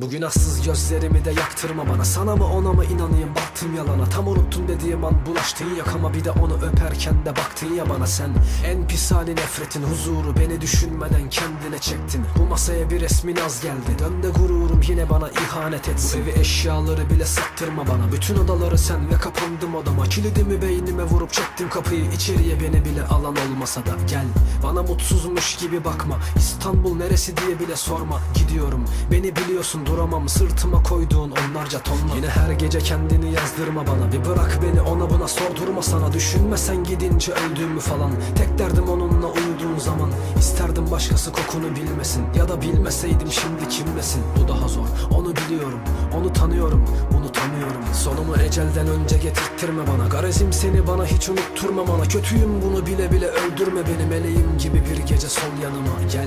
Bu günahsız gözlerimi de yaktırma bana. Sana mı ona mı inanayım? Baktım yalana. Tam unuttun dediğim an bulaştın yakama Bir de onu öperken de baktın ya bana sen. En pis hali nefretin huzuru Beni düşünmeden kendine çektin. Bu masaya bir resmin az geldi. Dön de gururum yine bana ihanet etsin. Bu evi eşyaları bile sattırma bana. Bütün odaları sen ve kapandım odama. Kilidimi beynime vurup çektim kapıyı. İçeriye beni bile alan olmasa da Gel. Bana mutsuzmuş gibi bakma. İstanbul neresi diye bile sorma. Gidiyorum. Beni biliyorsun duramam Sırtıma koyduğun onlarca tonla. Yine her gece kendini yazdırma bana. Bir bırak beni ona buna sordurma sana. Düşünme sen gidince öldüğümü falan. Tek derdim onunla uyuduğun zaman. İsterdim başkası kokunu bilmesin. Ya da bilmeseydim şimdi kimlesin Bu daha zor. Onu biliyorum Onu tanıyorum bunu tanıyorum. Sonumu ecelden önce getirttirme bana. Garezim seni bana hiç unutturma bana. Kötüyüm bunu bile bile öldürme beni. Meleğim gibi bir gece sol yanıma. Gel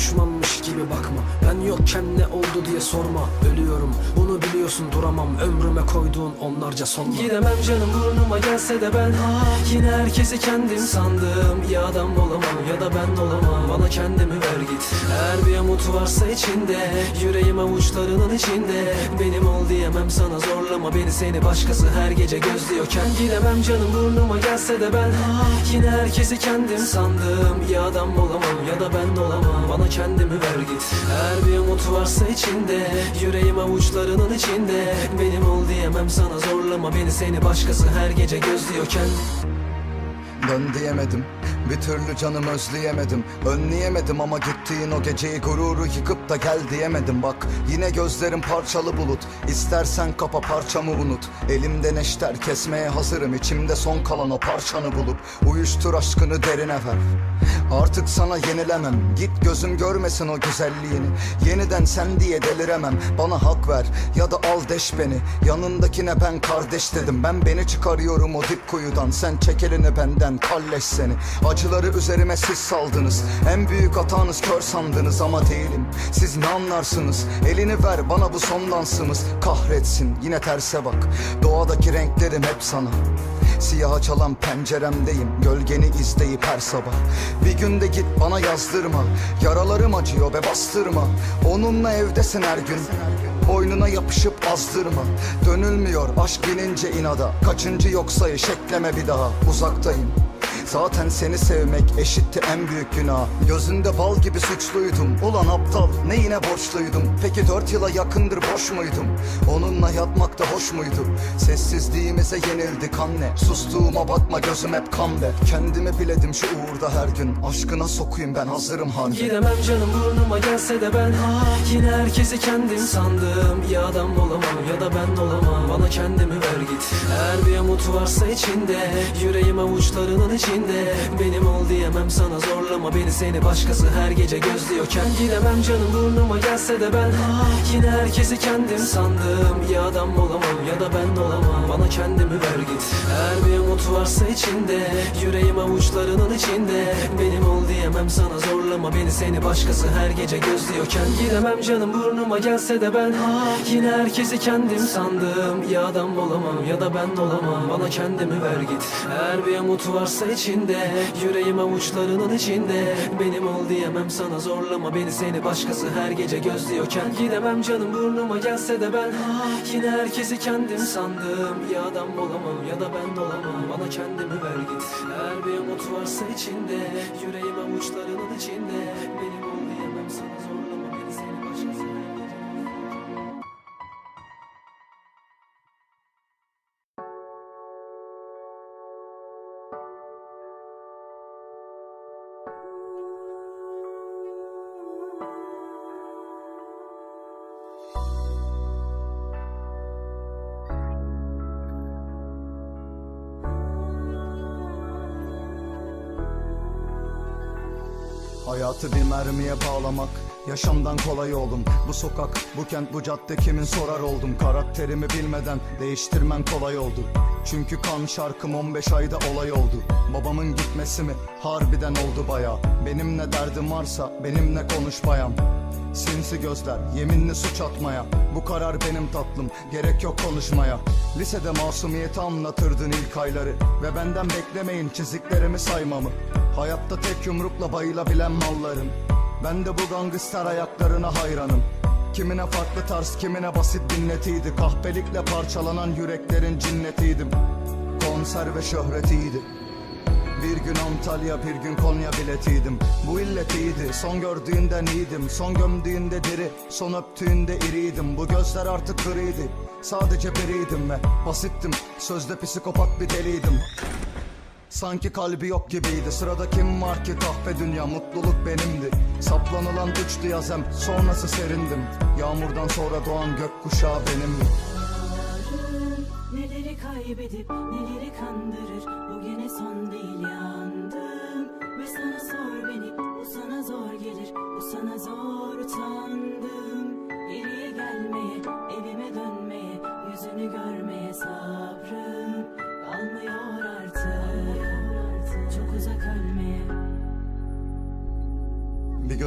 düşmanmış gibi bakma. Ben yokken ne oldu diye sorma. Ölüyorum bunu biliyorsun duramam. Ömrüme koyduğun onlarca sonla. Gidemem canım burnuma gelse de ben. Yine herkesi kendim sandım. Ya adam olamam ya da ben olamam. Bana kendimi ver git. Eğer bir umut varsa içinde Yüreğim avuçlarının içinde. Benim ol diyemem sana zorlama Beni. Seni başkası her gece gözlüyorken. Gidemem canım burnuma gelse de ben. Yine herkesi kendim sandım. Ya adam olamam ya da ben olamam. Bana kendimi ver git. Eğer bir umut varsa içinde Yüreğim avuçlarının içinde. Benim ol diyemem sana zorlama Beni. Seni başkası her gece gözlüyorken. Dön diyemedim Bir türlü canım özleyemedim Önleyemedim ama gittiğin o geceyi gururu yıkıp da gel diyemedim. Bak yine gözlerim parçalı bulut İstersen kapa parçamı unut. Elimde neşter kesmeye hazırım İçimde son kalan o parçanı bulup. Uyuştur aşkını derine ver. Artık sana yenilemem Git gözüm görmesin o güzelliğini. Yeniden sen diye deliremem Bana hak ver ya da al deş beni. Yanındakine ben kardeş dedim Ben beni çıkarıyorum o dip kuyudan. Sen çek elini benden kalleş seni Acıları üzerime siz saldınız. En büyük hatanız kör sandınız ama değilim. Siz ne anlarsınız? Elini ver bana bu son dansımız Kahretsin yine terse bak. Doğadaki renklerim hep sana. Siyaha çalan penceremdeyim. Gölgeni izleyip her sabah. Bir günde git bana yazdırma. Yaralarım acıyor ve bastırma. Onunla evdesin her gün. Boynuna yapışıp azdırma. Dönülmüyor aşk binince inada. Kaçıncı yoksa eşekleme bir daha. Uzaktayım Zaten seni sevmek eşitti en büyük günah. Gözünde bal gibi suçluydum. Ulan aptal neyine borçluydum? Peki dört yıla yakındır boş muydum? Onunla yatmak da hoş muydu? Sessizliğimize yenildik anne. Sustuğuma bakma gözüm hep kan be Kendimi biledim şu uğurda her gün. Aşkına sokuyum ben hazırım harbi. Gidemem canım burnuma gelse de ben Yine herkesi kendim sandım. Ya adam olamam ya da ben olamam. Bana kendimi ver git. Eğer bir umut varsa içinde Yüreğim avuçlarının içinde Benim ol diyemem sana zorlama Beni. Seni başkası her gece gözlüyorken Gidemem canım burnuma gelse de ben. Yine herkesi kendim sandım. Ya adam olamam ya da ben olamam. Bana kendimi ver git. Eğer bir umut varsa içinde. Yüreğim avuçlarının içinde. Benim ol diyemem sana zorlama Beni. Seni başkası her gece gözlüyorken Gidemem canım burnuma gelse de ben. Yine herkesi kendim sandım. Ya adam olamam ya da ben olamam. Bana kendimi ver git. Eğer bir umut varsa içinde Yüreğim avuçlarının içinde. Benim ol diyemem sana zorlama Beni seni başkası her gece gözlüyorken. Gidemem canım burnuma gelse de ben Yine herkesi kendim sandım. Ya adam olamam ya da ben olamam Bana kendimi ver git. Eğer bir umut varsa içinde Yüreğim avuçlarının içinde. Benim Hayatı bir mermiye bağlamak Yaşamdan kolay oldum. Bu sokak, bu kent, bu cadde kimin sorar oldum. Karakterimi bilmeden değiştirmen kolay oldu. Çünkü kan şarkım 15 ayda olay oldu. Babamın gitmesi mi? Harbiden oldu baya Benim ne derdim varsa benimle konuş bayan Sinsi gözler, yeminli suç atmaya. Bu karar benim tatlım, gerek yok konuşmaya. Lisede masumiyeti anlatırdın ilk ayları. Ve benden beklemeyin çiziklerimi saymamı. Hayatta tek yumrukla bayılabilen malların Ben de bu gangster ayaklarına hayranım. Kimine farklı tarz kimine basit dinletiydi Kahpelikle parçalanan yüreklerin cinnetiydim. Konser ve şöhretiydi. Bir gün Antalya bir gün Konya biletiydim. Bu illetiydi son gördüğünden iyiydim. Son gömdüğünde diri son öptüğünde iriydim. Bu gözler artık griydi sadece biriydim ve basittim. Sözde psikopat bir deliydim Sanki kalbi yok gibiydi. Sırada kim var ki kahpe dünya mutluluk benimdi. Saplanılan güçlü yazem sonrası serindim. Yağmurdan sonra doğan gökkuşağı benimdi. Neleri kaybedip neleri kandırır Bu gene son değil yandım. Ve sana sor beni bu sana zor gelir Bu sana zor utandım. Geriye gelmeye evime dönmeye Yüzünü görmeye sabrım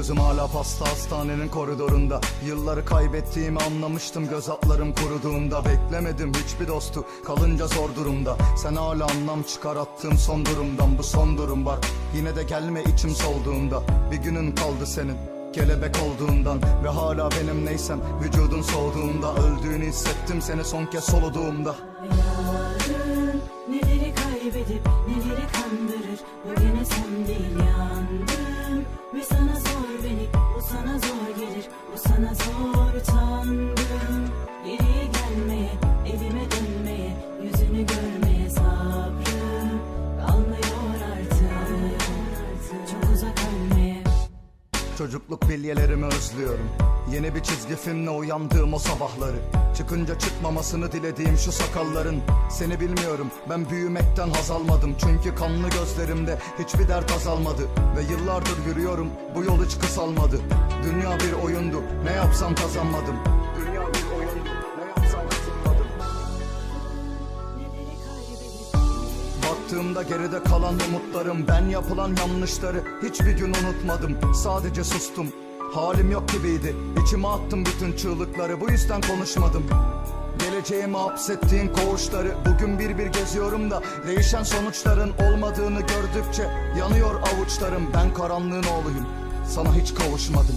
gözüm hala pasta hastanenin koridorunda. Yılları kaybettiğimi anlamıştım göz altlarım kuruduğunda. Beklemedim hiçbir dostu kalınca zor durumda. Sen hala anlam çıkar attığım son durumdan. Bu son durum bak yine de gelme içim solduğunda. Bir günün kaldı senin kelebek olduğundan. Ve hala benim neysem vücudun soğuduğunda. Öldüğünü hissettim seni son kez soluduğumda Çocukluk bilyelerimi özlüyorum. Yeni bir çizgi filmle uyandığım o sabahları. Çıkınca çıkmamasını dilediğim şu sakalların. Seni bilmiyorum ben büyümekten haz almadım. Çünkü kanlı gözlerimde hiçbir dert azalmadı Ve yıllardır yürüyorum bu yol hiç kısalmadı. Dünya bir oyundu ne yapsam kazanmadım Baktığımda geride kalan umutlarım. Ben yapılan yanlışları hiçbir gün unutmadım. Sadece sustum. Halim yok gibiydi. İçime attım bütün çığlıkları. Bu yüzden konuşmadım. Geleceğimi hapsettiğin koğuşları. Bugün bir bir geziyorum da Değişen sonuçların olmadığını gördükçe Yanıyor avuçlarım. Ben karanlığın oğluyum. Sana hiç kavuşmadım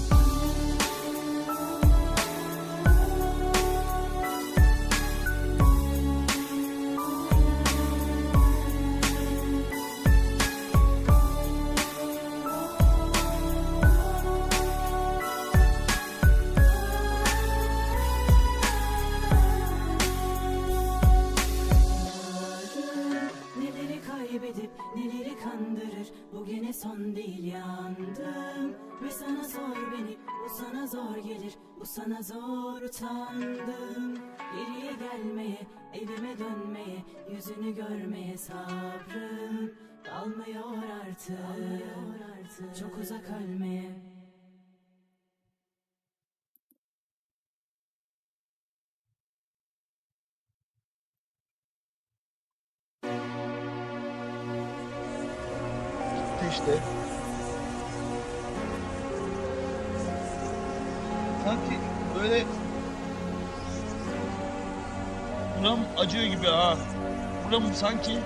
sana zor utandım. Geriye gelmeye evime dönmeye Yüzünü görmeye sabrım. Kalmıyor artık, Çok uzak ölmeye. İşte. Böyle buram acıyor gibi ha. Buram sanki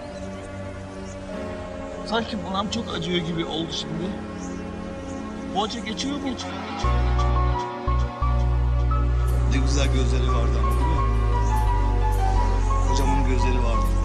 sanki buram çok acıyor gibi oldu şimdi. Acı geçiyor mu hiç? Ne güzel gözleri vardı ama değil mi? Kocaman gözleri vardı.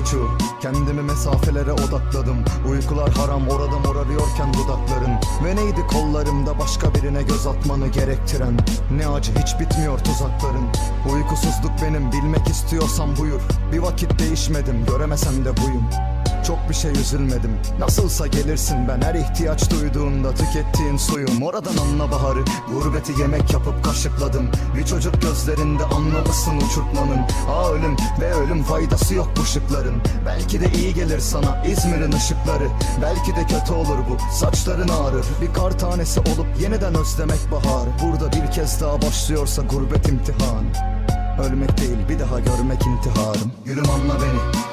Buçuğu Kendimi mesafelere odakladım. Uykular haram orada morarıyorken dudakların. Ve neydi kollarımda başka birine göz atmanı gerektiren? Ne acı hiç bitmiyor tuzakların. Uykusuzluk benim bilmek istiyorsan buyur. Bir vakit değişmedim göremesem de buyum çok bir şey üzülmedim. Nasılsa gelirsin ben her ihtiyaç duyduğunda Tükettiğin suyum. Oradan anla baharı Gurbeti yemek yapıp kaşıkladım. Bir çocuk gözlerinde anlamasın uçurtmanın. Aa ölüm ve ölüm faydası yok bu şıkların. Belki de iyi gelir sana İzmir'in ışıkları. Belki de kötü olur bu saçların ağrır Bir kar tanesi olup yeniden özlemek bahar. Burada bir kez daha başlıyorsa gurbet imtihan. Ölmek değil bir daha görmek intiharım. Gülüm anla beni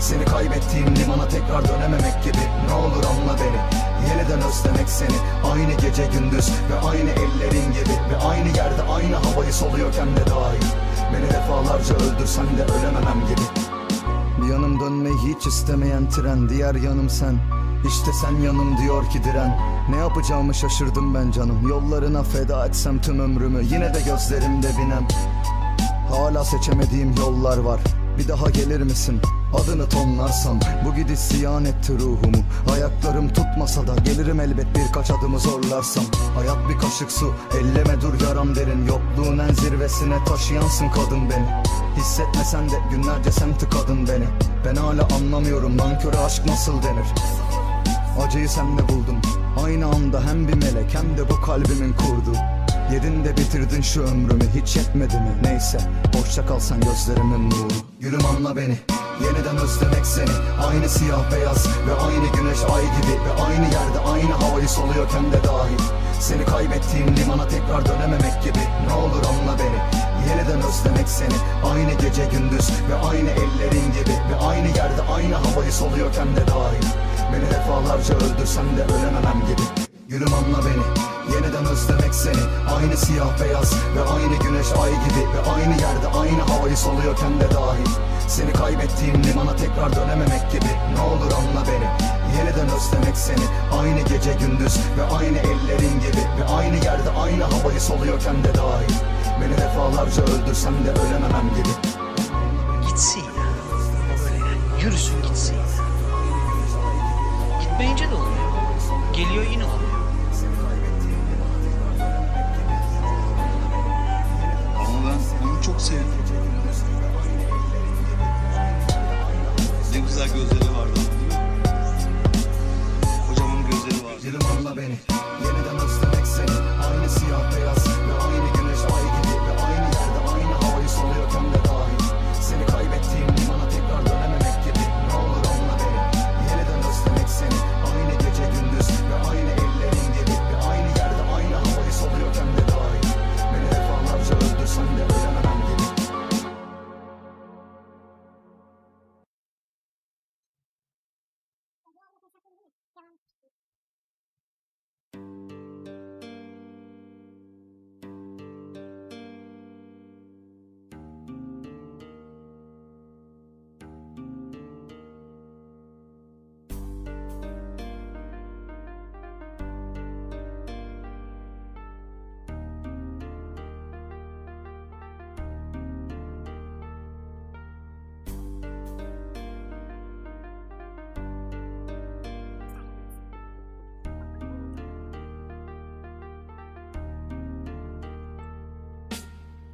Seni kaybettiğim limana tekrar dönememek gibi. Ne olur anla beni. Yeniden özlemek seni. Aynı gece gündüz ve aynı ellerin gibi. Ve aynı yerde aynı havayı soluyorken de dahil Beni defalarca öldürsen de ölememem gibi. Bir yanım dönmeyi hiç istemeyen tren. Diğer yanım sen. İşte sen yanım diyor ki diren. Ne yapacağımı şaşırdım ben canım. Yollarına feda etsem tüm ömrümü. Yine de gözlerimde binem Hala seçemediğim yollar var Bir daha gelir misin? Adını tonlarsam. Bu gidiş ziyan etti ruhumu. Ayaklarım tutmasa da Gelirim elbet birkaç adımı zorlarsam. Hayat bir kaşık su Elleme dur yaram derin. Yokluğun en zirvesine taşıyansın kadın beni. Hissetmesen de günlerce sen tıkadın beni. Ben hala anlamıyorum nanköre aşk nasıl denir? Acıyı sende buldum Aynı anda hem bir melek hem de bu kalbimin kurdu Yedin de bitirdin şu ömrümü hiç yetmedi mi? Neyse hoşça kalsan gözlerimin nuru. Gülüm anla beni Yeniden özlemek seni. Aynı siyah beyaz ve aynı güneş ay gibi Ve aynı yerde aynı havayı soluyorken de dahil Seni kaybettiğim limana tekrar dönememek gibi. Ne olur anla beni Yeniden özlemek seni. Aynı gece gündüz ve aynı ellerin gibi Ve aynı yerde aynı havayı soluyorken de dahil Beni defalarca öldürsen de ölememem gibi. Gülüm anla beni Yeniden özlemek seni. Aynı siyah beyaz ve aynı güneş ay gibi Ve aynı yerde aynı havayı soluyorken de dahil Seni kaybettiğim limana tekrar dönememek gibi. Ne olur anla beni. Yeniden özlemek seni. Aynı gece gündüz ve aynı ellerin gibi Ve aynı yerde aynı havayı soluyorken de dahil Beni defalarca öldürsen de ölememem gibi. Gitsin yürüsün gitsin. Gitmeyince de olmuyor. Geliyor yine oluyor.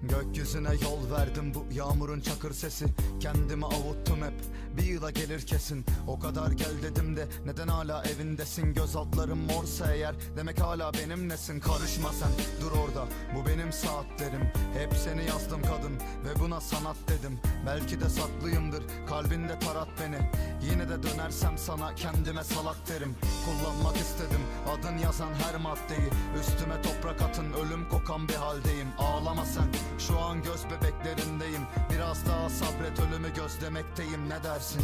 Gökyüzüne yol verdim bu yağmurun çakır sesi. Kendimi avuttum hep bir yıla gelir kesin. O kadar gel dedim de neden hala evindesin? Göz altlarım morsa eğer demek hala benimlesin. Karışma sen dur orada bu benim saatlerim. Hep seni yazdım kadın buna sanat dedim Belki de saklıyımdır. Kalbinde tarat beni Yine de dönersem sana kendime salak derim. Kullanmak istedim adın yazan her maddeyi. Üstüme toprak atın ölüm kokan bir haldeyim. Ağlama sen şu an göz bebeklerindeyim. Biraz daha sabret ölümü gözlemekteyim. Ne dersin?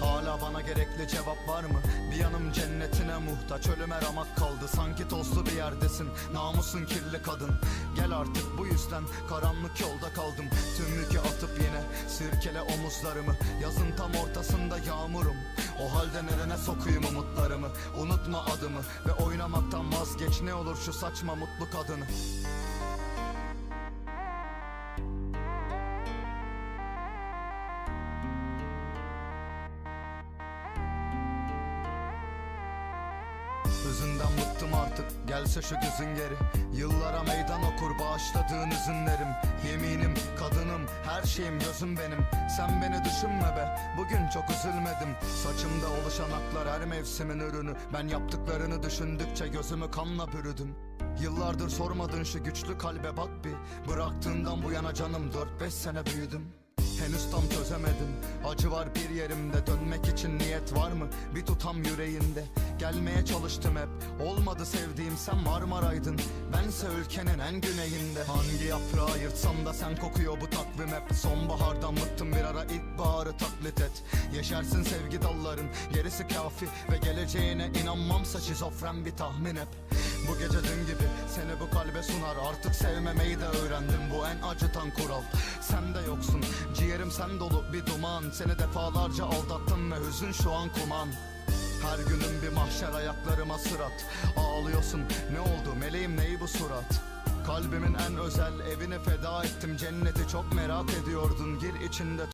Hala bana gerekli cevap var mı? Bir yanım cennetine muhtaç ölüme ramak kaldı. Sanki tozlu bir yerdesin namusun kirli kadın. Gel artık bu yüzden karanlık yolda kaldım. Tüm yükü atıp yine sirkele omuzlarımı. Yazın tam ortasında yağmurum. O halde nerene sokayım umutlarımı? Unutma adımı ve oynamaktan vazgeç. Ne olur şu saçma mutlu kadını Gözün geri. Yıllara meydan okur bağışladığın üzünlerim Yeminim, kadınım, her şeyim gözüm benim. Sen beni düşünme be Bugün çok üzülmedim. Saçımda oluşan aklar her mevsimin ürünü. Ben yaptıklarını düşündükçe gözümü kanla bürüdüm. Yıllardır sormadın şu güçlü kalbe bak bir. Bıraktığından bu yana canım 4-5 sene büyüdüm Henüz tam çözemedim. Acı var bir yerimde Dönmek için niyet var mı? Bir tutam yüreğinde. Gelmeye çalıştım hep. Olmadı sevdiğim sen Marmara'ydın. Bense ülkenin en güneyinde. Hangi yaprağı yırtsam da sen kokuyor bu takvim hep. Sonbahardan bıktım bir ara ilkbaharı taklit et. Yeşersin sevgi dalların Gerisi kafi. Ve geleceğine inanmamsa şizofren bir tahmin hep bu gece dün gibi seni bu kalbe sunar. Artık sevmemeyi de öğrendim. Bu en acıtan kural. Sen de yoksun. Ciğerim sen dolu bir duman. Seni defalarca aldattım ve hüzün şu an kuman. Her günün bir mahşer ayaklarıma sırat. Ağlıyorsun. Ne oldu meleğim? Neyi bu surat? Kalbimin en özel evine feda ettim. Cenneti çok merak ediyordun. Gir içinde